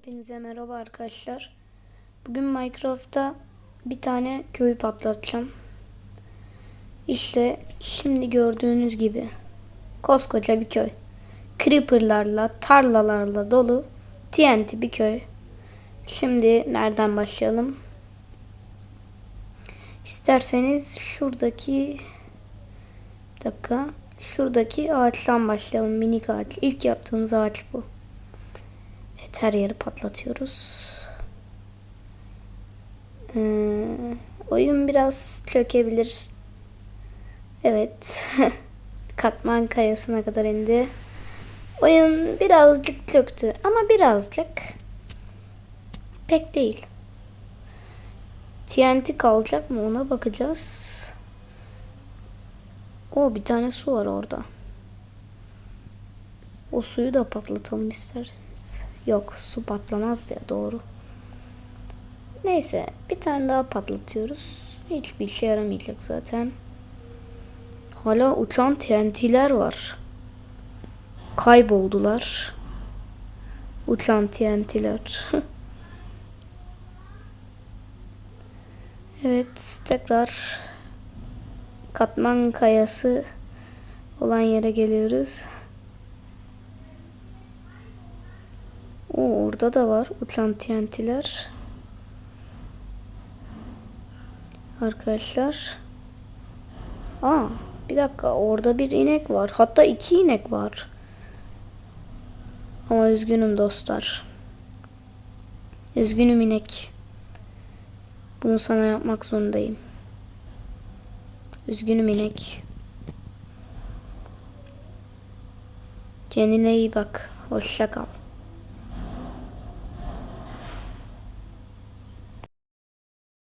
Hepinize merhaba arkadaşlar. Bugün Minecraft'ta bir tane köy patlatacağım. İşte şimdi gördüğünüz gibi koskoca bir köy. Creeper'larla, tarlalarla dolu TNT bir köy. Şimdi nereden başlayalım? İsterseniz şuradaki bir dakika şuradaki ağaçtan başlayalım minik ağaç. İlk yaptığımız ağaç bu. Evet her yeri patlatıyoruz. Ee, oyun biraz çökebilir. Evet. Katman kayasına kadar indi. Oyun birazcık çöktü ama birazcık. Pek değil. TNT kalacak mı ona bakacağız. O bir tane su var orada. O suyu da patlatalım isterseniz. Yok su patlamaz ya doğru. Neyse bir tane daha patlatıyoruz. Hiçbir işe yaramayacak zaten. Hala uçan TNT'ler var. Kayboldular. Uçan TNT'ler. evet tekrar katman kayası olan yere geliyoruz. O orada da var uçan. Arkadaşlar. Aa, bir dakika orada bir inek var. Hatta iki inek var. Ama üzgünüm dostlar. Üzgünüm inek. Bunu sana yapmak zorundayım. Üzgünüm inek. Kendine iyi bak. Hoşça kal.